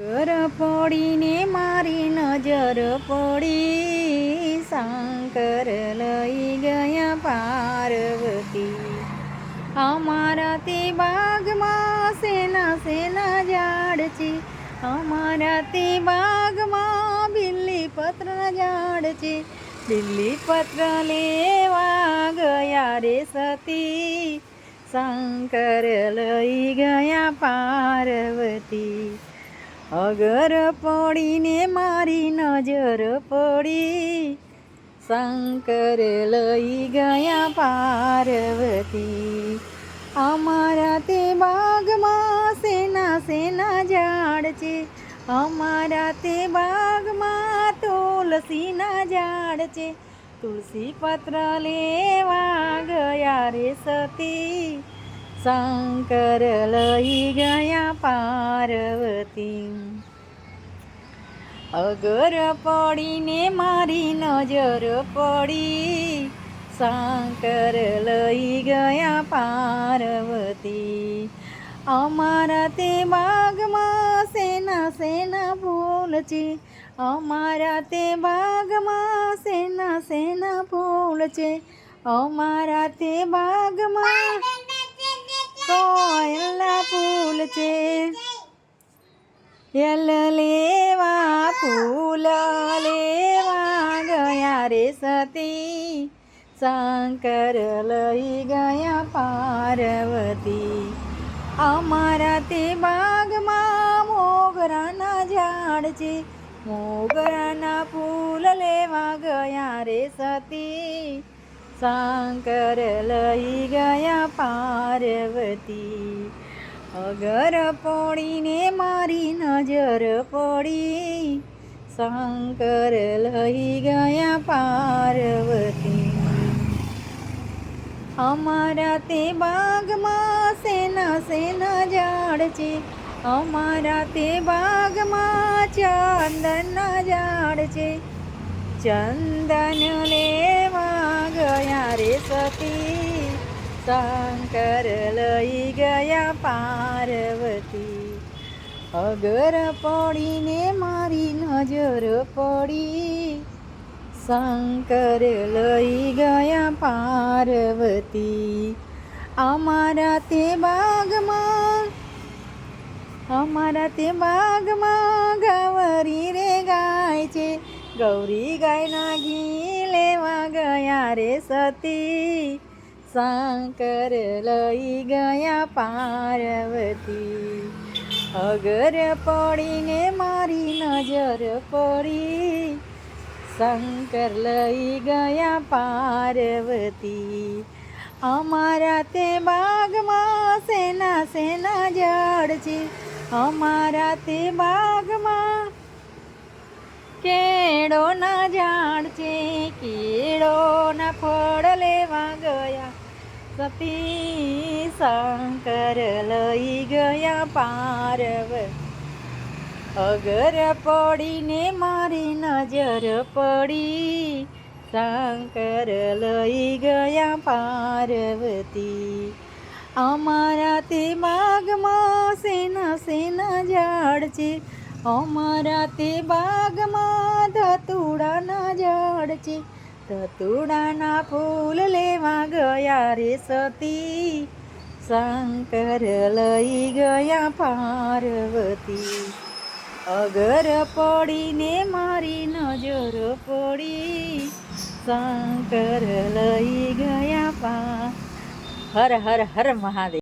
ઘર પડીને મારી નજર પડી, શંકર લઈ ગયા પાર્વતી. અમારા તે બાગમાં સેના સેના ઝાડ છે. અમારા તે બાગમાં બિલ્લી પત્રના ઝાડ છે. બિલ્લી પત્ર લેવા ગયા રે સતી. શંકર લઈ ગયા પાર્વતી. અગર પડીને મારી નજર પડી, શંકર લઈ ગયા પાર્વતી. અમારા તે બાગમાં સેના સેના ઝાડ છે, અમારા તે બાગમાં તુલસીના ઝાડ છે. તુલસી પત્ર લેવા ગયા રે સતી શંકર લઈ ગયા પાર્વતી અગર પડીને મારી નજર પડી શંકર લઈ ગયા પાર્વતી અમારા તે બાગમાં સેના સેના ફૂલ છે અમારા તે બાગમાં સેના સેના ફૂલ છે અમારા તે બાગમાં કોયલના ફૂલ છે. યલ લેવા ફૂલ લેવા ગયા રે સતી. શંકર લઈ ગયા પાર્વતી. અમારા તે બાગમાં મોગરાના ઝાડ છે. મોગરાના ફૂલ લેવા ગયા રે સતી. શંકર લઈ ગયા પાર્વતી. અગર પડીને મારી નજર પડી શંકર લઈ ગયા પાર્વતી. અમારા તે બાગમાં સેના સેના ઝાડ છે. અમારા તે બાગમાં ચંદનના ઝાડ છે. ચંદન લેવા રે સતી શંકર લઈ ગયા પાર્વતી અગર પડીને મારી નજર પડી શંકર લઈ ગયા પાર્વતી અમારા તે બાગમાં અમારા તે બાગમાં ગવરી રે ગાય છે ગૌરી ગાયના ઘી લેવા ગયા રે સતી. શંકર લઈ ગયા પાર્વતી. અગર પડીને મારી નજર પડી, શંકર લઈ ગયા પાર્વતી. અમારા તે બાગમાં સેના સેના ઝાડ છે. અમારા તે બાગમાં છે કેળોના ફળ લેવા ગયા. સતી શંકર લઈ ગયા પારવ. અગર પડીને મારી નજર પડી, શંકર લઈ ગયા પાર્વતી. અમારા તે બાગમાં સેના સેના ઝાડ છે. અમારા તે બાગમાં ઝાડ છે ફૂલ લેવા ગયા રે સતી. શંકર લઈ ગયા પાર્વતી. અગર પડીને મારી નજર પડી, શંકર લઈ ગયા પા હર હર હર મહાદેવ.